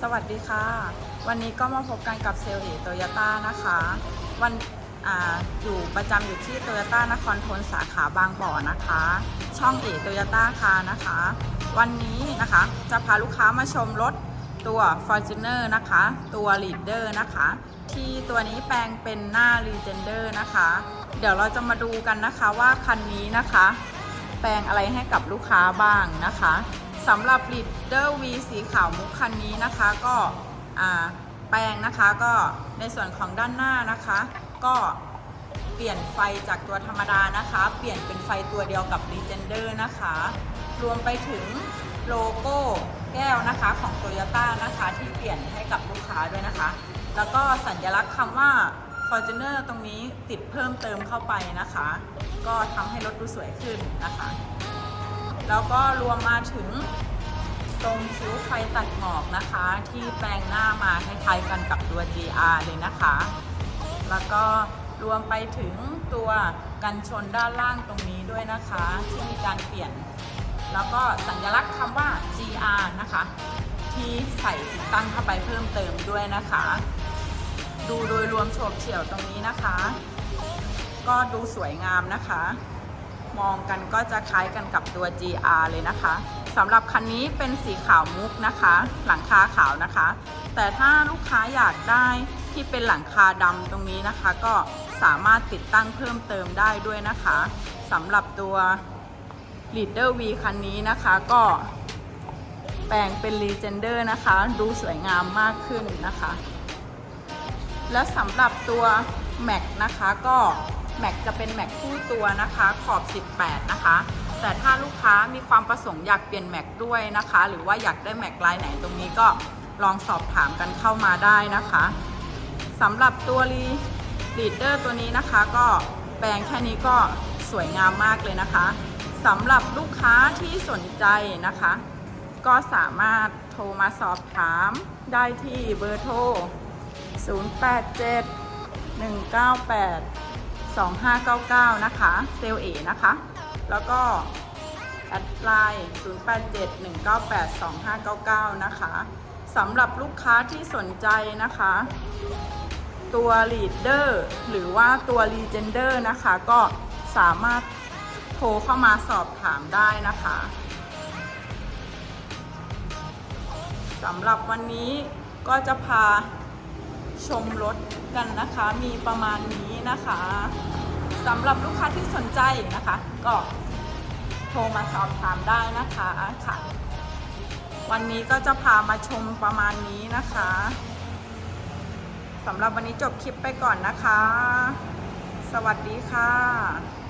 สวัสดีค่ะ วันนี้ก็มาพบกันกับเซลล์เอโตโยต้านะคะ วันออยู่ประจำอยู่ที่โตโยต้านครทนสาขาบางบ่อนะคะ ช่องเอโตโยต้าคานะคะ วันนี้นะคะจะพาลูกค้ามาชมรถตัว Fortuner นะคะ ตัว Leader นะคะ ที่ตัวนี้แปลงเป็นหน้า Legender นะคะ เดี๋ยวเราจะมาดูกันนะคะว่าคันนี้นะคะ แปลงอะไรให้กับลูกค้าบ้างนะคะ สำหรับ Leader V สีขาวมุกคันนี้นะคะก็แปลงนะคะก็ในส่วนของด้านหน้านะคะ ก็เปลี่ยนไฟจากตัวธรรมดานะคะ เปลี่ยนเป็นไฟตัวเดียวกับ Legender นะคะ รวมไปถึงโลโก้แก้วนะคะของ Toyota นะคะที่เปลี่ยนให้กับลูกค้าด้วยนะคะ แล้วก็สัญลักษณ์คำว่า Fortuner ตรงนี้ติดเพิ่มเติมเข้าไปนะคะ ก็ทำให้รถดูสวยขึ้นนะคะ แล้วก็รวมมาถึงตรงคิ้วไฟตัดหมอกนะคะ ที่แปลงหน้ามาคล้ายๆกันกับตัว GR เลยนะคะ แล้วก็รวมไปถึงตัวกันชนด้านล่างตรงนี้ด้วยนะคะ ที่มีการเปลี่ยน แล้วก็สัญลักษณ์คำว่า GR นะคะ ที่ใส่ติดตั้งเข้าไปเพิ่มเติมด้วยนะคะ ดูโดยรวมโฉบเฉี่ยวตรงนี้นะคะ ก็ดูสวยงามนะคะ มองกันก็จะคล้ายกันกับตัว GR เลยนะคะสำหรับคันนี้เป็นสีขาวมุกนะคะ หลังคาขาวนะคะ แต่ถ้าลูกค้าอยากได้ที่เป็นหลังคาดำตรงนี้นะคะ ก็สามารถติดตั้งเพิ่มเติมได้ด้วยนะคะสำหรับตัว Leader V คันนี้นะคะก็แปลงเป็น Legender นะคะ ดูสวยงามมากขึ้นนะคะ และสำหรับตัว Mac นะคะก็ Mac จะเป็น Mac คู่ตัวนะคะขอบ 18 นะคะ แต่ถ้าลูกค้ามีความประสงค์อยากเปลี่ยน Mac ด้วยนะคะ หรือว่าอยากได้ Mac ลายไหนตรงนี้ก็ลองสอบถามกันเข้ามาได้นะคะสำหรับตัว Leader ตัวนี้นะคะก็แปลงแค่นี้ก็สวยงามมากเลยนะคะสำหรับลูกค้าที่สนใจนะคะ ก็สามารถโทรมาสอบถามได้ที่เบอร์โทร 087 198 2599 นะคะ เซลเอนะคะ แล้วก็แอดไลน์087 198 2599 นะคะสำหรับลูกค้าที่สนใจนะคะ ตัว Leader หรือว่าตัว Legender นะคะ ก็สามารถโทรเข้ามาสอบถามได้นะคะสำหรับวันนี้ก็จะพา ชมรถกันนะคะ มีประมาณนี้นะคะสำหรับลูกค้าที่สนใจนะคะ ก็โทรมาสอบถามได้นะคะค่ะ วันนี้ก็จะพามาชมประมาณนี้นะคะสำหรับวันนี้จบคลิปไปก่อนนะคะ สวัสดีค่ะ